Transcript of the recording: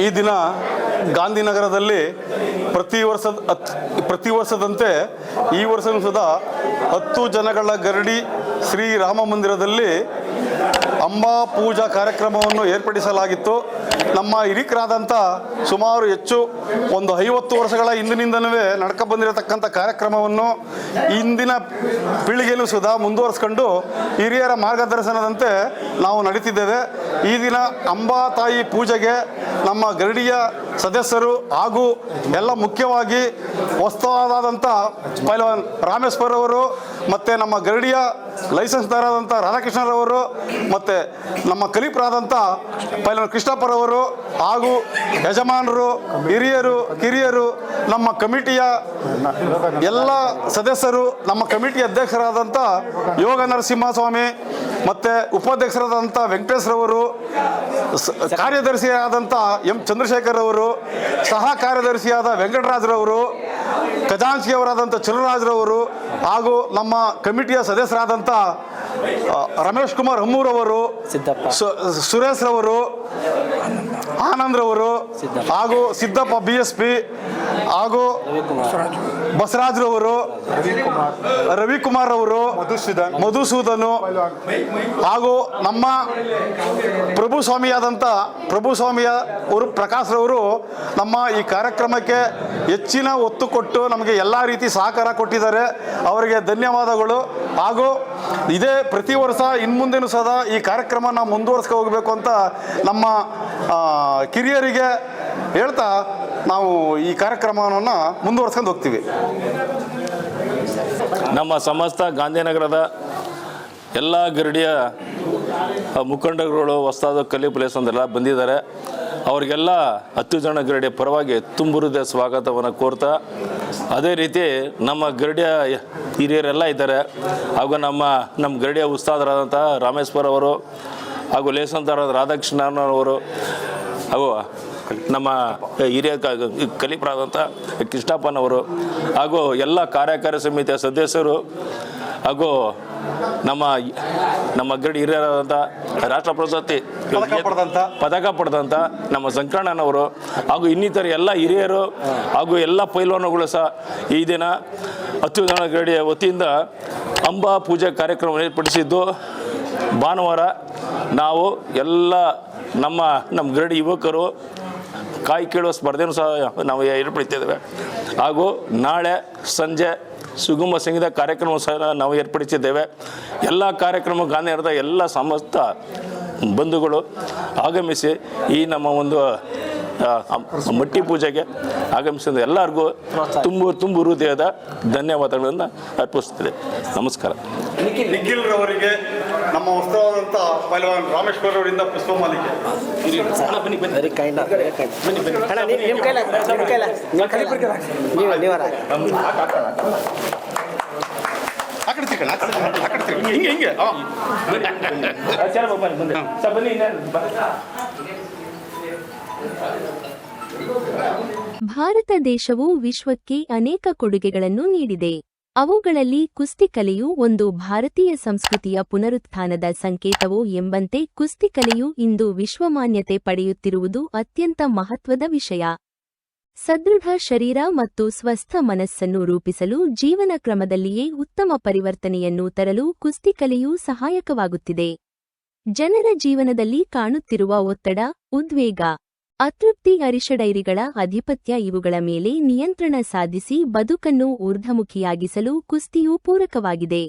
ಈ ದಿನ ಗಾಂಧಿನಗರದಲ್ಲಿ ಪ್ರತಿ ವರ್ಷದ ಪ್ರತಿ ವರ್ಷದಂತೆ ಈ ವರ್ಷವೂ ಸದಾ ಹತ್ತು ಜನಗಳ ಗರಡಿ ಶ್ರೀರಾಮ ಮಂದಿರದಲ್ಲಿ ಅಂಬಾ ಪೂಜಾ ಕಾರ್ಯಕ್ರಮವನ್ನು ಏರ್ಪಡಿಸಲಾಗಿತ್ತು. ನಮ್ಮ ಹಿರಿಕರಾದಂಥ ಸುಮಾರು ಹೆಚ್ಚು ಒಂದು ಐವತ್ತು ವರ್ಷಗಳ ಹಿಂದಿನಿಂದಲೂ ನಡ್ಕ ಬಂದಿರತಕ್ಕಂಥ ಕಾರ್ಯಕ್ರಮವನ್ನು ಇಂದಿನ ಪೀಳಿಗೆಯಲ್ಲೂ ಸುಧಾ ಮುಂದುವರಿಸ್ಕೊಂಡು ಹಿರಿಯರ ಮಾರ್ಗದರ್ಶನದಂತೆ ನಾವು ನಡೀತಿದ್ದೇವೆ. ಈ ದಿನ ಅಂಬಾ ತಾಯಿ ಪೂಜೆಗೆ ನಮ್ಮ ಗರಡಿಯ ಸದಸ್ಯರು ಹಾಗೂ ಎಲ್ಲ ಮುಖ್ಯವಾಗಿ ವಸ್ತುವಾದಂಥ ಪೈಲ್ವಾನ್ ರಾಮೇಶ್ವರ್ ಅವರು ಮತ್ತು ನಮ್ಮ ಗರಡಿಯ ಲೈಸೆನ್ಸ್ದಾರಾದಂಥ ರಾಧಾಕೃಷ್ಣರವರು ಮತ್ತು ನಮ್ಮ ಕಲೀಪರಾದಂಥ ಪೈಲ್ವಾನ್ ಕೃಷ್ಣಪ್ಪರವರು ಹಾಗೂ ಯಜಮಾನರು, ಹಿರಿಯರು, ಕಿರಿಯರು, ನಮ್ಮ ಕಮಿಟಿಯ ಎಲ್ಲ ಸದಸ್ಯರು, ನಮ್ಮ ಕಮಿಟಿ ಅಧ್ಯಕ್ಷರಾದಂಥ ಯೋಗ ನರಸಿಂಹಸ್ವಾಮಿ ಮತ್ತು ಉಪಾಧ್ಯಕ್ಷರಾದಂಥ ವೆಂಕಟೇಶ್ರವರು ಕಾರ್ಯದರ್ಶಿಯಾದಂಥ ಎಂ ಚಂದ್ರಶೇಖರ್ ಅವರು ಸಹ ಕಾರ್ಯದರ್ಶಿಯಾದ ವೆಂಕಟರಾಜ್ರವರು ಖಜಾಂಚಿಯವರಾದಂಥ ಚಲುರಾಜ್ರವರು ಹಾಗೂ ನಮ್ಮ ಕಮಿಟಿಯ ಸದಸ್ಯರಾದಂಥ ಆ, ರಮೇಶ್ ಕುಮಾರ್ ಹಮ್ಮೂರವರು ಸುರೇಶ್ ರವರು ಆನಂದ್ ರವರು ಹಾಗೂ ಸಿದ್ದಪ್ಪ ಬಿ ಎಸ್ ಪಿ ಹಾಗೂ ಬಸವರಾಜ್ ರವರು ರವಿಕುಮಾರ್ ಅವರು ಮಧುಸೂದನ್ ಮಧುಸೂದನು ಹಾಗೂ ನಮ್ಮ ಪ್ರಭು ಸ್ವಾಮಿಯಾದಂಥ ಪ್ರಭು ಸ್ವಾಮಿಯ ಅವರು ಪ್ರಕಾಶ್ ರವರು ನಮ್ಮ ಈ ಕಾರ್ಯಕ್ರಮಕ್ಕೆ ಹೆಚ್ಚಿನ ಒತ್ತು ಕೊಟ್ಟು ನಮಗೆ ಎಲ್ಲ ರೀತಿ ಸಹಕಾರ ಕೊಟ್ಟಿದ್ದಾರೆ. ಅವರಿಗೆ ಧನ್ಯವಾದಗಳು. ಹಾಗೂ ಇದೇ ಪ್ರತಿ ವರ್ಷ ಇನ್ಮುಂದೆನೂ ಸದಾ ಈ ಕಾರ್ಯಕ್ರಮ ನಾವು ಮುಂದುವರ್ಸ್ಕೊ ಹೋಗಬೇಕು ಅಂತ ನಮ್ಮ ಕಿರಿಯರಿಗೆ ಹೇಳ್ತಾ ನಾವು ಈ ಕಾರ್ಯಕ್ರಮವನ್ನು ಮುಂದುವರ್ಸ್ಕೊಂಡು ಹೋಗ್ತೀವಿ. ನಮ್ಮ ಸಮಸ್ತ ಗಾಂಧಿನಗರದ ಎಲ್ಲ ಗರಡಿಯ ಮುಖಂಡಗಳು ಹೊಸದಾದ ಕಲಿ ಪ್ಲೇಸ್ ಅಂತೆಲ್ಲ ಬಂದಿದ್ದಾರೆ. ಅವರಿಗೆಲ್ಲ ಹತ್ತು ಜನ ಗರಡಿಯ ಪರವಾಗಿ ತುಂಬುರುದ ಸ್ವಾಗತವನ್ನು ಕೋರ್ತಾ, ಅದೇ ರೀತಿ ನಮ್ಮ ಗರಡಿಯ ಹಿರಿಯರೆಲ್ಲ ಇದ್ದಾರೆ. ಹಾಗೂ ನಮ್ಮ ನಮ್ಮ ಗರಡಿಯ ಉಸ್ತಾದರಾದಂಥ ರಾಮೇಶ್ವರ್ ಅವರು ಹಾಗೂ ಲೇಸಂತರಾದ ರಾಧಾಕೃಷ್ಣನವರು ಹಾಗೂ ನಮ್ಮ ಹಿರಿಯ ಕಲಿಪರಾದಂಥ ಕೃಷ್ಣಪ್ಪನವರು ಹಾಗೂ ಎಲ್ಲ ಕಾರ್ಯಕಾರಿ ಸಮಿತಿಯ ಸದಸ್ಯರು ಹಾಗೂ ನಮ್ಮ ನಮ್ಮ ಅಗ್ರಡಿ ಹಿರಿಯರಾದಂಥ ರಾಷ್ಟ್ರ ಪ್ರಶಸ್ತಿ ಪದಕ ಪಡೆದಂಥ ನಮ್ಮ ಸಂಕಣ್ಣನವರು ಹಾಗೂ ಇನ್ನಿತರ ಎಲ್ಲ ಹಿರಿಯರು ಹಾಗೂ ಎಲ್ಲ ಪೈಲ್ವಾನುಗಳು ಸಹ ಈ ದಿನ ಜನ ಗಡಿಯ ವತಿಯಿಂದ ಅಂಬಾ ಪೂಜೆ ಕಾರ್ಯಕ್ರಮ ಏರ್ಪಡಿಸಿದ್ದು ಭಾನುವಾರ ನಾವು ಎಲ್ಲ ನಮ್ಮ ನಮ್ಮ ಗರಡಿ ಯುವಕರು ಕಾಯಿ ಕೇಳುವ ಸ್ಪರ್ಧೆನೂ ಸಹ ನಾವು ಏರ್ಪಡಿಸಿದ್ದೇವೆ ಹಾಗೂ ನಾಳೆ ಸಂಜೆ ಸುಗಮ ಸಂಗೀತ ಕಾರ್ಯಕ್ರಮ ಸಹ ನಾವು ಏರ್ಪಡಿಸಿದ್ದೇವೆ. ಎಲ್ಲ ಕಾರ್ಯಕ್ರಮ ಗಾಂಧಿ ಎಲ್ಲ ಸಮಸ್ತ ಬಂಧುಗಳು ಆಗಮಿಸಿ ಈ ನಮ್ಮ ಒಂದು ಮಟ್ಟಿ ಪೂಜೆಗೆ ಆಗಮಿಸಿದ ಎಲ್ಲರಿಗೂ ತುಂಬು ತುಂಬು ಹೃದಯದ ಧನ್ಯವಾದಗಳನ್ನು ಅರ್ಪಿಸುತ್ತದೆ ನಮಸ್ಕಾರ. ನಿಖಿಲ್ ರವರಿಗೆ ನಮ್ಮ ವಸ್ತ್ರವಾದಂಥ ಪೈಲವಾನ್ ರಾಮೇಶ್ವರ ಅವರಿಂದ ಪುಷ್ಪಮಾಲಿಕೆ ವೆರಿ ಹಿಂಗೆ. ವೆರಿ ಭಾರತ ದೇಶವು ವಿಶ್ವಕ್ಕೆ ಅನೇಕ ಕೊಡುಗೆಗಳನ್ನು ನೀಡಿದೆ. ಅವುಗಳಲ್ಲಿ ಕುಸ್ತಿ ಕಲೆಯು ಒಂದು ಭಾರತೀಯ ಸಂಸ್ಕೃತಿಯ ಪುನರುತ್ಥಾನದ ಸಂಕೇತವೋ ಎಂಬಂತೆ ಕುಸ್ತಿ ಕಲೆಯು ಇಂದು ವಿಶ್ವಮಾನ್ಯತೆ ಪಡೆಯುತ್ತಿರುವುದು ಅತ್ಯಂತ ಮಹತ್ವದ ವಿಷಯ. ಸದೃಢ ಶರೀರ ಮತ್ತು ಸ್ವಸ್ಥ ಮನಸ್ಸನ್ನು ರೂಪಿಸಲು ಜೀವನ ಕ್ರಮದಲ್ಲಿಯೇ ಉತ್ತಮ ಪರಿವರ್ತನೆಯನ್ನು ತರಲು ಕುಸ್ತಿ ಕಲೆಯು ಸಹಾಯಕವಾಗುತ್ತಿದೆ. ಜನರ ಜೀವನದಲ್ಲಿ ಕಾಣುತ್ತಿರುವ ಒತ್ತಡ, ಉದ್ವೇಗ ಅತೃಪ್ತಿ ಅರಿಷಡೈರಿಗಳ ಅಧಿಪತ್ಯ ಇವುಗಳ ಮೇಲೆ ನಿಯಂತ್ರಣ ಸಾಧಿಸಿ ಬದುಕನ್ನು ಊರ್ಧ್ವಮುಖಿಯಾಗಿಸಲು ಕುಸ್ತಿಯು ಪೂರಕವಾಗಿದೆ.